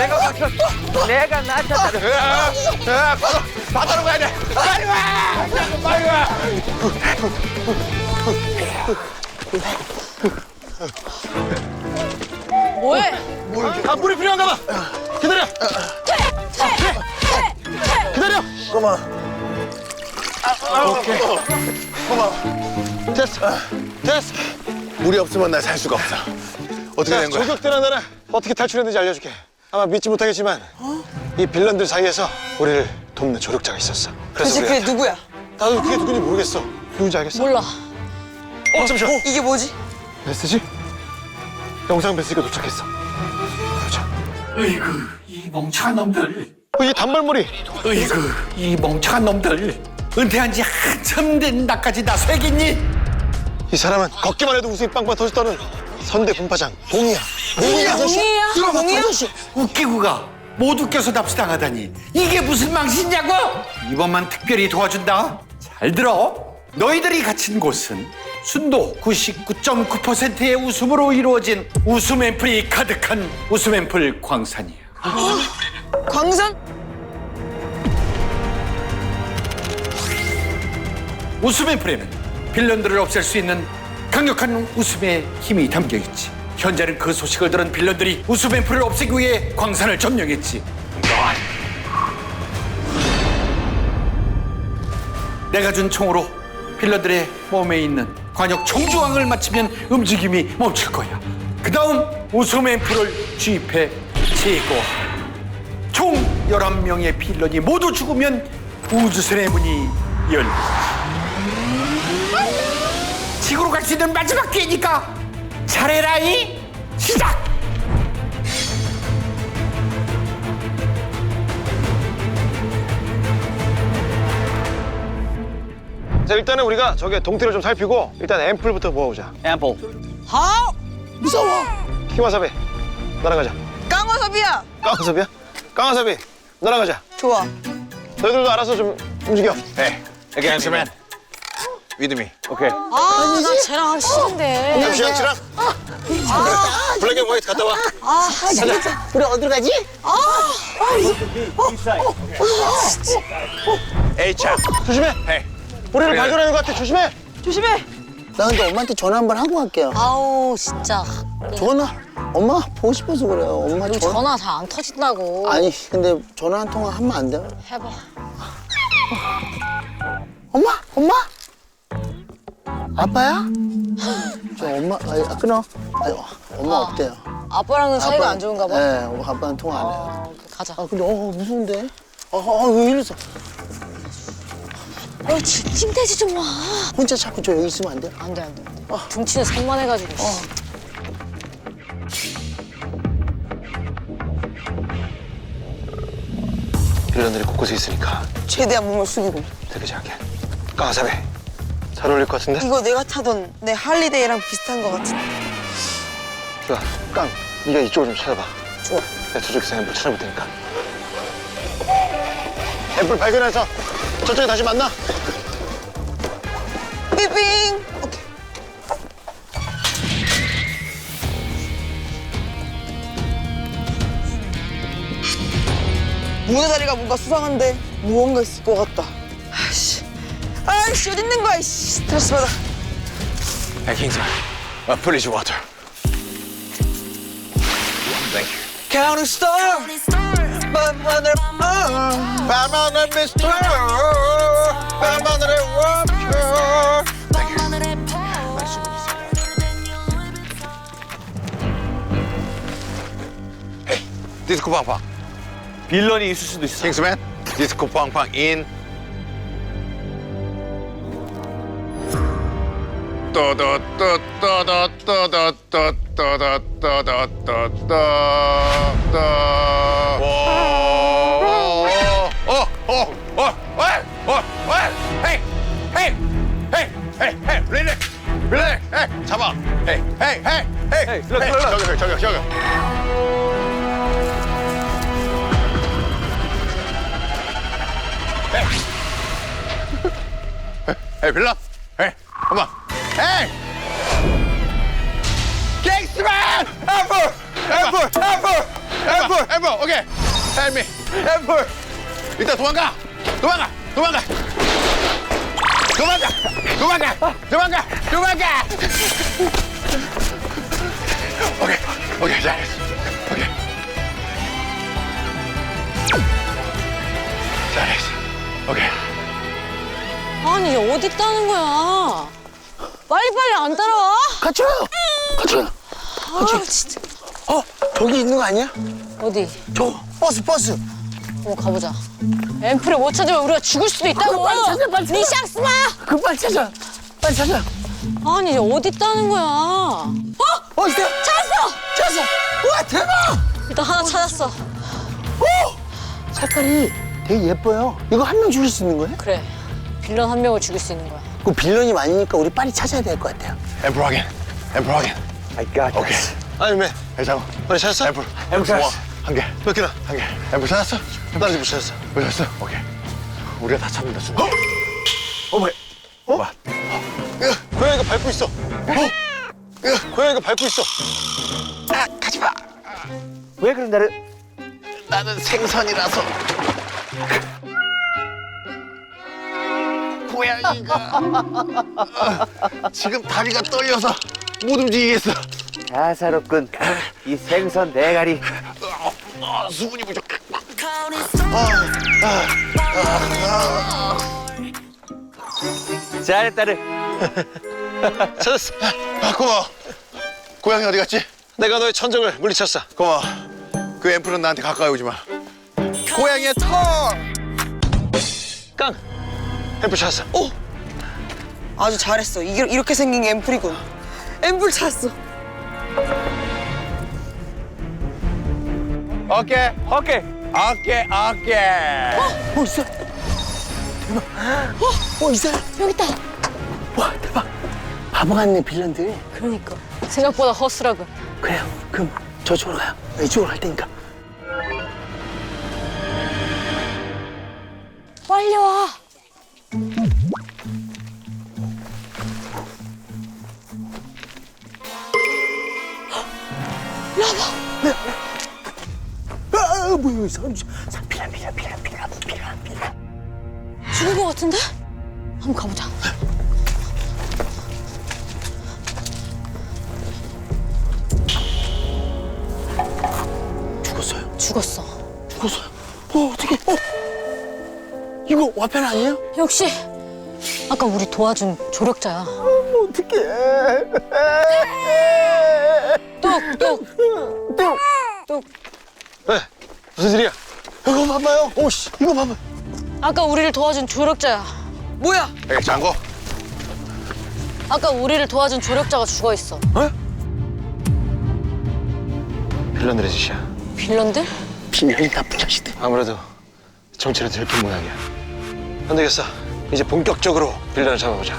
내가 맞췄 내가 낮췄다 야, 야, 바다, 바다로 가야 돼. 빨리 와! 빨리 와! 뭐해? 아, 물이 필요한가 봐. 기다려. 기다려. 고마워. 고마워. 됐어. 됐어. 물이 없으면 나 살 수가 없어. 어떻게 자, 된 거야? 조격대는 나는 어떻게 탈출했는지 알려줄게. 아마 믿지 못하겠지만 이 빌런들 사이에서 우리를 돕는 조력자가 있었어. 그래서 도대체 그게 우리가 누구야? 나도 그게 누군지 모르겠어. 누군지 알겠어? 몰라. 어, 잠시만. 이게 뭐지? 메시지? 영상 메시지가 도착했어. 보자. 으이구 이 멍청한 놈들 어, 이 단발머리. 으이구 이 멍청한 놈들 은퇴한 지 한참 된 나까지 나서야겠니? 이 사람은 걷기만 해도 웃음이 빵빵 터졌다는 선대 분파장 봉이야. 봉이야. 봉이야? 봉이야? 웃기고 가 못 웃겨서 납치당하다니 이게 무슨 망신이냐고? 이번만 특별히 도와준다 잘 들어 너희들이 갇힌 곳은 순도 99.9%의 웃음으로 이루어진 웃음 앰플이 가득한 웃음 앰플 광산이야 광산? 웃음 앰플에는 빌런들을 없앨 수 있는 강력한 웃음의 힘이 담겨 있지. 현재는 그 소식을 들은 빌런들이 웃음 앰플을 없애기 위해 광산을 점령했지. 내가 준 총으로 빌런들의 몸에 있는 관역 총주왕을 맞추면 움직임이 멈출 거야. 그 다음 웃음 앰플을 주입해 제거하. 총 11명의 빌런이 모두 죽으면 우주선의 문이 열린다. 지구로 갈 수 있는 마지막 기회니까 잘해라이 시작! 자, 일단은 우리가 저기 동태를 좀 살피고 일단 앰플부터 모아보자. 앰플 아! 무서워. 키와사비, 나랑 가자. 깡화섭이야. 깡화사비야? 깡화사비, 나랑 가자. 좋아. 너희들도 알아서 좀 움직여. 네. Against man. With me. 오케이. 아, 나 쟤랑 하기 싫은데. 잠시만, 치랑. 블랙 앤 화이트 갔다 와. 우리 어디로 가지? A차. 조심해. Hey. 우리를. 발견하는 것 같아. 조심해. 조심해. 나 근데 엄마한테 전화 한 번 하고 갈게요. 아우, 진짜. 전화 엄마 보고 싶어서 그래요. 엄마 우리 전화. 전화 잘 안 터진다고. 아니 근데 전화 한 통화 하면 안 돼요? 해봐. 엄마 엄마 아빠야? 저 엄마 아니, 아, 끊어. 아니, 엄마 어. 없대요. 아빠랑은 사이가 아빠는- 안 좋은가 봐. 네, 엄마 아빠는 통화 안 해요. 어, 가자. 아 근데 어 무서운데? 아왜 이랬어? 어, 찡대지 좀 마. 혼자 자꾸 저 여기 있으면 안 돼요? 안 돼, 안 돼. 안 돼. 등치는 산만해가지고. 씨. 빌런들이 곳곳에 있으니까 최대한 몸을 숙이고. 되게 작게. 깡화사비, 잘 어울릴 것 같은데? 이거 내가 타던 내 할리데이랑 비슷한 것 같은데. 좋아. 깡, 네가 이쪽을 좀 찾아봐. 좋아. 내가 저쪽에서 앰플 찾아볼 테니까. 앰플 발견해서 저쪽에 다시 만나. 삐빙. 오케이. 문의 다리가 뭔가 수상한데 무언가 있을 것 같다. 아씨. 아이씨 어디 있는 거야? 씨. 스트레스 받아. Hey, Kingsman. Uh, please water. Thank you. Counting star. 밤 하늘 어. 밤하늘 미스터, 밤 하늘의 워터. Hey, 디스코 팡팡. 빌런이 있을 수도 있어 킹스맨. 디스코 팡팡 in. 잡아. 헤이, 헤이, 헤이, 헤이, 헤이, 일로, 일로, 일로. 저기, 저기, 저기. 헤이, 빌라. 헤이, on. 헤이! 갱스 맨! 애플! 애플! 애플! 앰플 앰플 오케이 헬미 앰플 일단 도망가 도망가 도망가 도망가 도망가 도망가 도망가 오케이 오케이 잘했어 오케이 잘했어 오케이 아니 어디 있다는 거야? 빨리빨리 안 따라와? 같이 와요. 같이 와. 아 진짜. 어, 저기 있는 거 아니야? 어디? 저 버스 버스. 어 가보자. 앰플을 못 찾으면 우리가 죽을 수도 있다고. 빨리 찾아, 빨리 찾아. 니 샹스마. 그 빨리 찾아. 빨리 찾아. 아니 어디 있다는 거야? 어, 있어. 찾았어. 찾았어. 와 대박. 일단 하나 찾았어. 색깔이 되게 예뻐요. 이거 한 명 죽일 수 있는 거예요? 그래. 빌런 한 명을 죽일 수 있는 거야. 그 빌런이 많으니까 우리 빨리 찾아야 될 것 같아요. 앰플 확인 앰플 확인 I got 오케이 아니 매 괜찮아 빨리 찾았어? 앰플 앰플 찾았어. 한개. 몇 개나? 한 개. 앰플 찾았어? 다른 집못 찾았어. 못 찾았어? 오케이. 우리가 다 찾는다 순간 어? 뭐야? 어? 뭐야? 고양이가 밟고 있어. 고양이가 밟고 있어. 아 가지 마. 왜 그런 나를? 나는 생선이라서 고양이가? 어, 지금 다리가 떨려서 못 움직이겠어. 가사롭군. 이 생선 대가리. 어, 수분이 부족해. 잘했다를 찾았어. 아, 고마워. 고양이 어디 갔지? 내가 너의 천적을 물리쳤어. 고마워. 그 앰플은 나한테 가까이 오지 마. 고양이의 털! 깡 앰플 찾았어 오! 아주 잘했어. 이게 이렇게 생긴 게 앰플이군. 앰플 찾았어. 오케이 오케이 오케이 오케이 어 있어. 대박. 어, 어 있어. 여기 있다. 와 대박. 바보 같네 빌런들. 그러니까 생각보다 허술하고. 그래요. 그럼 저쪽으로 가요. 나 이쪽으로 갈 테니까. 빨리 와. 아, 아 뭐야 사람 피란 피란 피란 피란 피란 피란. 죽은 거 같은데? 한번 가보자. 죽었어요. 죽었어. 죽었어요. 어 어떻게? 어 이거 와편 아니에요? 역시 아까 우리 도와준 조력자야. 어떻게? 뚝뚝 또 뚝. 왜 무슨 일이야 이거 봐봐요. 오씨 이거 봐봐. 아까 우리를 도와준 조력자야. 뭐야? 여기 장고 아까 우리를 도와준 조력자가 죽어 있어. 빌런들의 짓이야 빌런들? 빌런이 나쁜 자식들. 아무래도 정체를 들킨 모양이야 안 되겠어 이제 본격적으로 빌런을 잡아보자